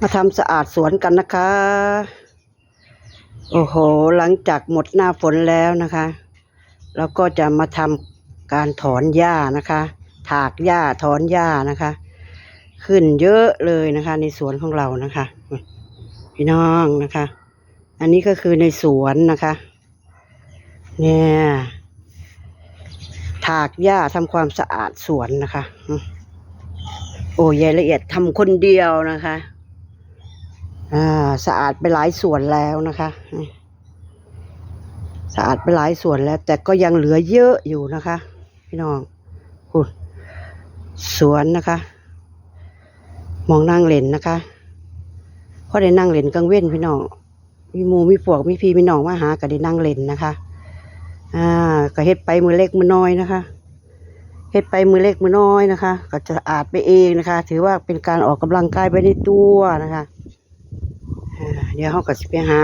มาทำสะอาดสวนกันนะคะ โอ้โห หลังจากหมดหน้าฝนแล้วนะคะเราก็จะมาทำการถอนหญ้านะคะ ถากหญ้าถอนหญ้านะคะ ขึ้นเยอะเลยนะคะ ในสวนของเรานะคะ พี่น้องนะคะ อันนี้ก็คือในสวนนะคะ เนี่ย ถากหญ้าทำความสะอาดสวนนะคะ โอ้ยายละเอียดทำคนเดียวนะคะ อ่า สะอาดไปหลายส่วนแล้วนะคะ สะอาดไปหลายส่วนแล้ว แต่ก็ยังเหลือเยอะอยู่นะคะ พี่น้องคุณสวนนะคะ มองนั่งเล่นนะคะพอได้นั่งเล่นกลางเว้นพี่น้อง มีหมูมีพวกมีพี่มีน้องมาหาก็ได้นั่งเล่นนะคะ อ่าก็เฮ็ดไปมือเล็กมือน้อยนะคะ เฮ็ดไปมือเล็กมือน้อยนะคะ ก็จะอาดไปเองนะคะ ถือว่าเป็นการออกกำลังกายไปในตัวนะคะเดี๋ยวเขาก็สิไปหา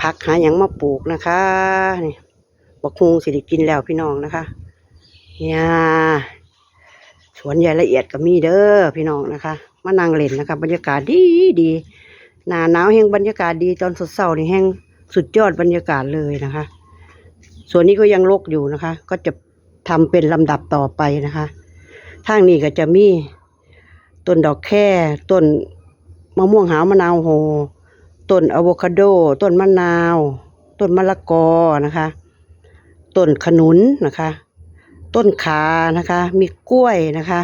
ผักหาหยังมาปลูกนะคะนี่บักฮุงสิได้กินแล้วพี่น้องนะคะเนี่ยสวนใหญ่ละเอียดก็มีเด้อพี่น้องนะคะมานั่งเล่นนะคะ บรรยากาศดีดีหนาหนาวแห่งบรรยากาศดีตอนสดเสาร์นี่แห่งสุดยอดบรรยากาศเลยนะคะ ส่วนนี้ก็ยังรกอยู่นะคะ ก็จะ ทำเป็นลำดับต่อไปนะคะทางนี้ก็จะมีต้นดอกแค่ต้นมะม่วงหาวมะนาวโหต้นอะโวคาโด ต้นมะนาว ต้นมะละกอนะคะต้นขนุนนะคะ ต้นขานะคะ มีกล้วยนะคะ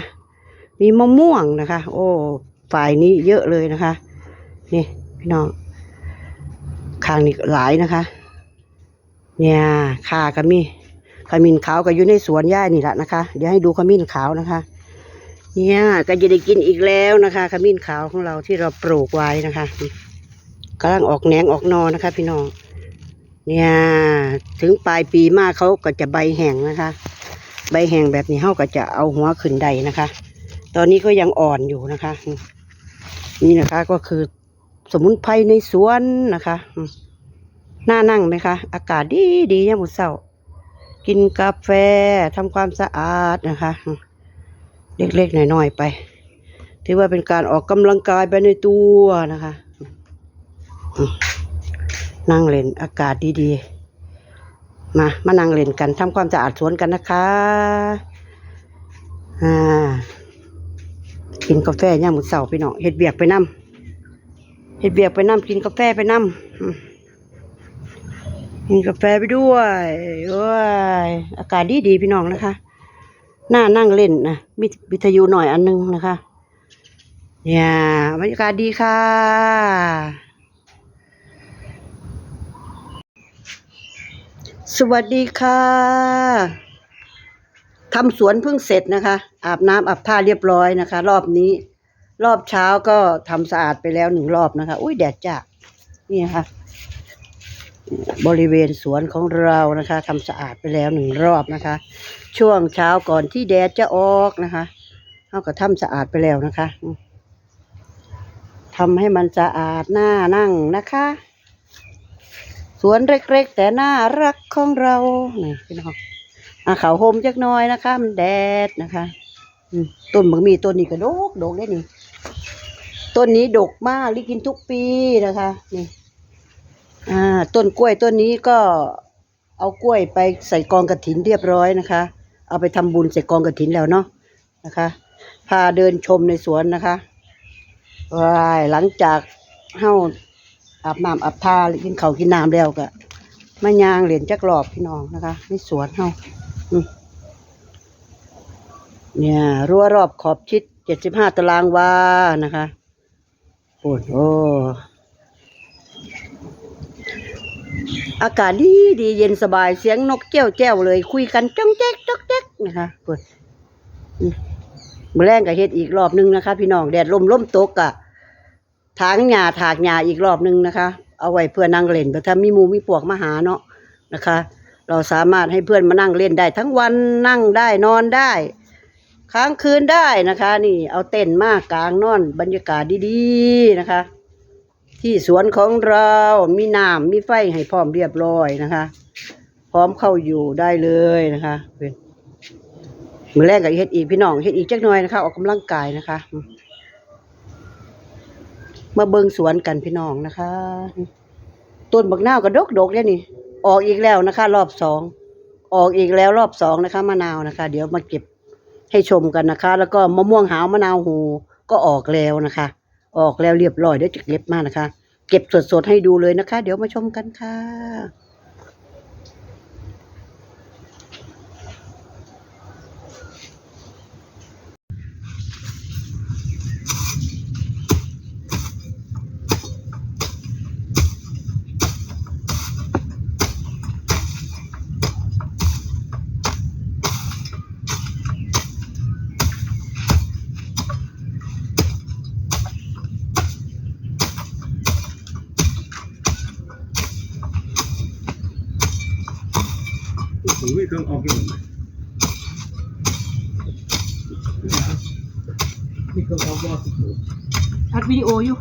มีมะม่วงนะคะ โอ้ฝ่ายนี้เยอะเลยนะคะ นี่พี่น้องข้างนี้หลายนะคะ เนี่ยขาก็มี ขมิ้นขาวก็อยู่ในสวนย่านี่แหละนะคะ เดี๋ยวให้ดูขมิ้นขาวนะคะ เนี่ยก็จะได้กินอีกแล้วนะคะ ขมิ้นขาวของเราที่เราปลูกไว้นะคะกำลังออกแหนงออกนอนะคะ พี่น้อง เนี่ย ถึงปลายปีมากเขาก็จะใบแห้งนะคะ ใบแห้งแบบนี้เขาก็จะเอาหัวขึ้นใดนะคะ ตอนนี้ก็ยังอ่อนอยู่นะคะ นี่นะคะก็คือสมุนไพรในสวนนะคะน่านั่งไหมคะ อากาศดีดีเนี่ยมมุเช้า กินกาแฟทำความสะอาดนะคะ เล็กๆหน่อยๆไป ถือว่าเป็นการออกกำลังกายไปในตัวนะคะ นั่งเล่นอากาศดีๆ มา มานั่งเล่นกันทำความสะอาดสวนกันนะคะอ่ากินกาแฟเนี่ยามมุเช้าพี่น้องเฮ็ดเบียกไปนํเฮ็ดเบียกไปนํกินกาแฟไปนํอืม กินกาแฟไปด้วยโอ้ยอากาศดีดีพี่น้องนะคะน่านั่งเล่นนะมีวิทยุหน่อยอันนึงนะคะเนี่ยบรรยากาศดีค่ะ สวัสดีค่ะทำสวนเพิ่งเสร็จนะคะ อาบน้ำอาบท่าเรียบร้อยนะคะ รอบนี้ รอบเช้าก็ทำสะอาดไปแล้วหนึ่งรอบนะคะ อุ้ยแดดจ้านี่นะคะ บริเวณสวนของเรานะคะทำสะอาดไปแล้วหนึ่งรอบนะคะ ช่วงเช้าก่อนที่แดดจะออกนะคะเราก็ทำสะอาดไปแล้วนะคะทำให้มันสะอาดหน่านั่งนะคะ สวนเล็กๆ แต่น่ารักของเรานี่พี่น้องอาเขาโฮมจักน่อยนะคะ มันแดดนะคะต้นบักมีต้นนี้ก็ดกดกได้นี่ต้นนี้ดกมากลิกินทุกปีนะคะ นี่ อ่าต้นกล้วยต้นนี้ก็เอากล้วยไปใส่กองกระถินเรียบร้อยนะคะ เอาไปทำบุญใส่กองกระถินแล้วเนาะนะคะ พาเดินชมในสวนนะคะว้ายหลังจากเฮาอาบน้ำอาบทากินเขากินน้ำแล้วก็มายางเหรียญจักรอบพี่น้องนะคะในสวนเฮาเนี่ยรั้วรอบขอบชิดเจ็ดสิบห้าตารางวานะคะโอ้โห อากาศดีดีเย็นสบายเสียงนกเจ้าแจ้วเลย คุยกันจ้องแจ๊กจ้องแจ๊กนะคะเปิดมมื่อแรงก็เฮ็ดอีกรอบหนึงนะคะ พี่น้องแดดลมลมตกอะถางหญ้าถากหญ้าอีกรอบหนึงนะคะ เอาไว้เพื่อนั่งเล่นแต่ถ้ามีมูมีพวกมาหาเนาะนะคะ เราสามารถให้เพื่อนมานั่งเล่นได้ ทั้งวันนั่งได้นอนได้ ค้างคืนได้นะคะ นี่เอาเต็นมากกลางนอน บรรยากาศดีๆนะคะ ที่สวนของเรามีน้ำมีไฟให้พร้อมเรียบร้อยนะคะ พร้อมเข้าอยู่ได้เลยนะคะเป็นมือแรกกับเฮ็ดอีพี่น้องเฮ็ดอีจักหน่อยนะคะ ออกกำลังกายนะคะ มาเบิ่งสวนกันพี่น้องนะคะ ต้นบักนาวก็ดกดกๆเนี่ยนี่ ออกอีกแล้วนะคะ รอบสองออกอีกแล้วรอบสองนะคะมะนาวนะคะ เดี๋ยวมาเก็บให้ชมกันนะคะ แล้วก็มะม่วงหาวมะนาวหูก็ออกแล้วนะคะ ออกแล้วเรียบร้อยเดี๋ยวจะเก็บมานะคะ เก็บสดๆให้ดูเลยนะคะ เดี๋ยวมาชมกันค่ะ ผมไม่เครื่องออกอยู่นี่เครื่องออกว่าสุดอัดวิดีโออยู่